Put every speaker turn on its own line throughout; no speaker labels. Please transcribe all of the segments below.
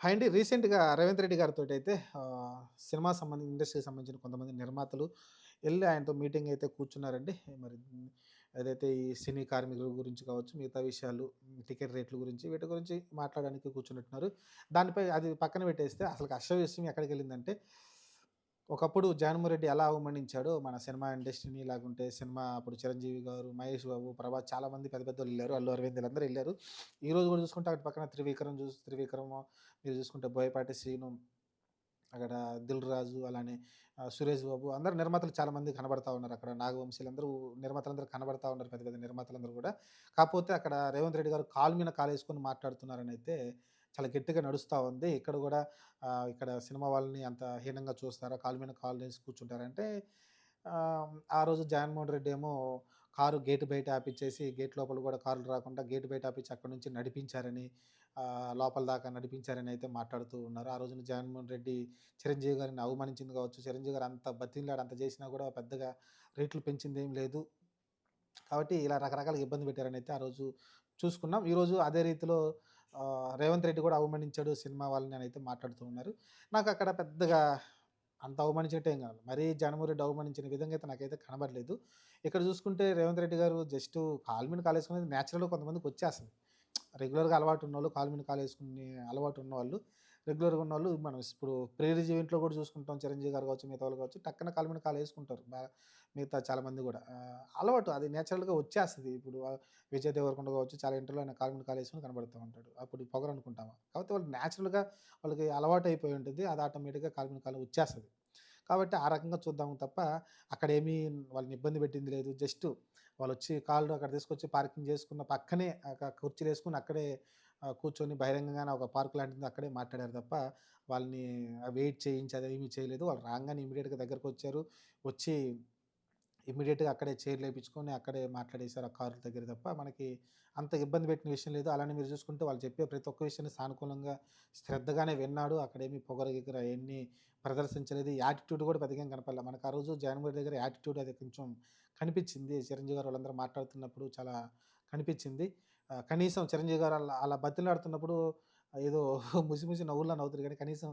Hi అండి. రీసెంట్‌గా రేవంత్ రెడ్డి గారితో అయితే సినిమా సంబంధించి ఇండస్ట్రీకి సంబంధించిన కొంతమంది నిర్మాతలు వెళ్ళి ఆయనతో మీటింగ్ అయితే కూర్చున్నారండి. మరి ఏదైతే ఈ సినీ కార్మికుల గురించి కావచ్చు, మిగతా విషయాలు టికెట్ రేట్ల గురించి వీటి గురించి మాట్లాడడానికి కూర్చున్నట్టున్నారు. దానిపై అది పక్కన పెట్టేస్తే అసలు అసలు విషయం ఎక్కడికెళ్ళిందంటే ఒకప్పుడు జగన్మోహన్ రెడ్డి ఎలా అవమానించాడో మన సినిమా ఇండస్ట్రీని లాగుంటే సినిమా అప్పుడు చిరంజీవి గారు, మహేష్ బాబు, ప్రభాస్ చాలామంది పెద్ద పెద్దలు వెళ్ళారు. అల్లు అరవింద్ అందరూ వెళ్ళారు ఈరోజు కూడా చూసుకుంటే అటు పక్కన త్రివిక్రమ్ చూసి త్రివిక్రమ్ మీరు చూసుకుంటే బోయపాటి శ్రీను, అక్కడ దిల్ రాజు అలానే సురేష్ బాబు అందరు నిర్మాతలు చాలామంది కనబడతా ఉన్నారు. అక్కడ నాగవంశీలందరూ నిర్మాతలందరూ కనబడతా ఉన్నారు. పెద్ద పెద్ద నిర్మాతలందరూ కూడా. కాకపోతే అక్కడ రేవంత్ రెడ్డి గారు కాలు మీద కాలేసుకొని మాట్లాడుతున్నారని అయితే చాలా గట్టిగా నడుస్తూ ఉంది. ఇక్కడ కూడా ఇక్కడ సినిమా వాళ్ళని అంత హీనంగా చూస్తారా? కాలు మీద కాలు వేసి కూర్చుంటారంటే ఆ రోజు జగన్మోహన్ రెడ్డి ఏమో కారు గేటు బయట ఆపిచ్చేసి గేట్ లోపల కూడా కార్లు రాకుండా గేట్ బయట ఆపించి అక్కడి నుంచి నడిపించారని లోపల దాకా నడిపించారని అయితే మాట్లాడుతూ ఉన్నారు. ఆ రోజున జగన్మోహన్ రెడ్డి చిరంజీవి గారిని అవమానించింది కావచ్చు. చిరంజీవి గారు అంత బతిలాడు అంత చేసినా కూడా పెద్దగా రేట్లు పెంచింది ఏం లేదు. కాబట్టి ఇలా రకరకాల ఇబ్బంది పెట్టారని అయితే ఆ రోజు చూసుకున్నాం. ఈరోజు అదే రీతిలో రేవంత్ రెడ్డి కూడా అవమానించాడు సినిమా వాళ్ళని అని అయితే మాట్లాడుతూ ఉన్నారు. నాకు అక్కడ పెద్దగా అంత అవమానించినట్టు ఏం కాదు. మరీ జగన్మోహన్ అవమానించిన విధంగా అయితే నాకైతే కనబడలేదు. ఇక్కడ చూసుకుంటే రేవంత్ రెడ్డి గారు జస్ట్ కాలు మీద కాలేసుకునేది నేచురల్‌గా కొంతమందికి వచ్చేస్తుంది రెగ్యులర్‌గా అలవాటు ఉన్నోళ్ళు కాలు మీద కాలేసుకునే అలవాటు ఉన్నవాళ్ళు రెగ్యులర్‌గా ఉన్న వాళ్ళు మనం ఇప్పుడు ప్రేరీజ్ ఈవెంట్‌లో కూడా చూసుకుంటాం. చిరంజీవి గారు కావచ్చు, మిగతా వాళ్ళు కావచ్చు టక్కన కాలు మీద కాలు వేసుకుంటారు మిగతా చాలామంది కూడా. అలవాటు అది నేచురల్‌గా వచ్చేస్తుంది ఇప్పుడు ఆహ్, విజయ్ దేవరకొండ కావచ్చు చాలా ఇంటర్లో ఆయన కాలు మీద కాలేసుకొని కనబడుతూ ఉంటాడు. అప్పుడు పొగరు అనుకుంటాము కాబట్టి వాళ్ళు నేచురల్‌గా వాళ్ళకి అలవాటు అయిపోయి ఉంటుంది. అది ఆటోమేటిక్‌గా కాలు మీద కాలు వచ్చేస్తుంది కాబట్టి ఆ రకంగా చూద్దాము తప్ప అక్కడేమీ వాళ్ళని ఇబ్బంది పెట్టింది లేదు. జస్ట్ వాళ్ళు వచ్చి కాళ్ళు అక్కడ తీసుకొచ్చి పార్కింగ్ చేసుకున్న పక్కనే ఒక కుర్చీలేసుకొని అక్కడే కూర్చొని బహిరంగంగానే ఒక పార్క్ లాంటిది అక్కడే మాట్లాడారు తప్ప వాళ్ళని వెయిట్ చేయించి అదేమీ చేయలేదు. వాళ్ళు రాగానే ఇమీడియట్గా దగ్గరకు వచ్చారు వచ్చి ఇమ్మీడియేట్‌గా అక్కడే చైర్‌లేపించుకొని అక్కడే మాట్లాడేశారు ఆ కారు దగ్గర తప్ప మనకి అంత ఇబ్బంది పెట్టిన విషయం లేదు. అలానే మీరు చూసుకుంటే వాళ్ళు చెప్పే ప్రతి ఒక్క విషయాన్ని సానుకూలంగా శ్రద్ధగానే విన్నాడు. అక్కడేమి పొగరు, దగ్గర ఎన్ని ప్రదర్శించలేదు. యాటిట్యూడ్ కూడా పెద్దగా కనపడలే. మనకు ఆ రోజు జగన్మోహన్ దగ్గర యాటిట్యూడ్ అది కొంచెం కనిపించింది. చిరంజీవి గారు వాళ్ళందరూ మాట్లాడుతున్నప్పుడు చాలా కనిపించింది. కనీసం చిరంజీవి గారు అలా అలా బతిలాడుతున్నప్పుడు ఏదో ముసి ముసి నవ్వుతారు కానీ కనీసం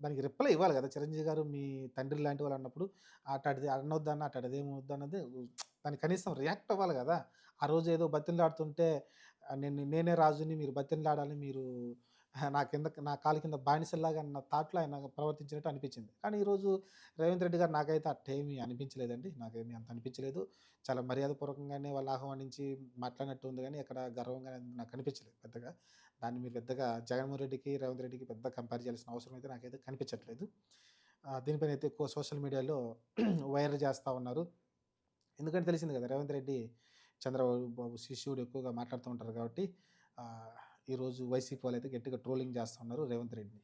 దానికి రిప్లై ఇవ్వాలి కదా! చిరంజీవి గారు మీ తండ్రి లాంటి వాళ్ళు అన్నప్పుడు అటాటిది అనొద్దన్న అటాటిదేమి అన్నది దానికి కనీసం రియాక్ట్ అవ్వాలి కదా! ఆ రోజు ఏదో బతిలాడుతుంటే నేను నేనే రాజుని మీరు బతిలాడాలి మీరు నా కింద నా కాలు కింద బానిసల్లాగా అన్న థాట్‌లో ఆయన ప్రవర్తించినట్టు అనిపించింది. కానీ ఈరోజు రేవంత్ రెడ్డి గారు నాకైతే అట్టేమీ అనిపించలేదండి. నాకేమీ అంత అనిపించలేదు. చాలా మర్యాదపూర్వకంగానే వాళ్ళు ఆహ్వానించి మాట్లాడినట్టు ఉంది కానీ అక్కడ గర్వంగా నాకు అనిపించలేదు పెద్దగా. దాన్ని మీరు పెద్దగా జగన్మోహన్ రెడ్డికి, రేవంత్ రెడ్డికి పెద్ద కంపేర్ చేయాల్సిన అవసరం అయితే నాకైతే కనిపించట్లేదు. దీనిపైన అయితే ఎక్కువ సోషల్ మీడియాలో వైరల్ చేస్తూ ఉన్నారు. ఎందుకంటే తెలిసింది కదా! రేవంత్ రెడ్డి చంద్రబాబు బాబు శిష్యుడు ఎక్కువగా మాట్లాడుతూ ఉంటారు కాబట్టి ఈరోజు వైసీపీ వాళ్ళైతే గట్టిగా ట్రోలింగ్ చేస్తున్నారు రేవంత్ రెడ్డిని.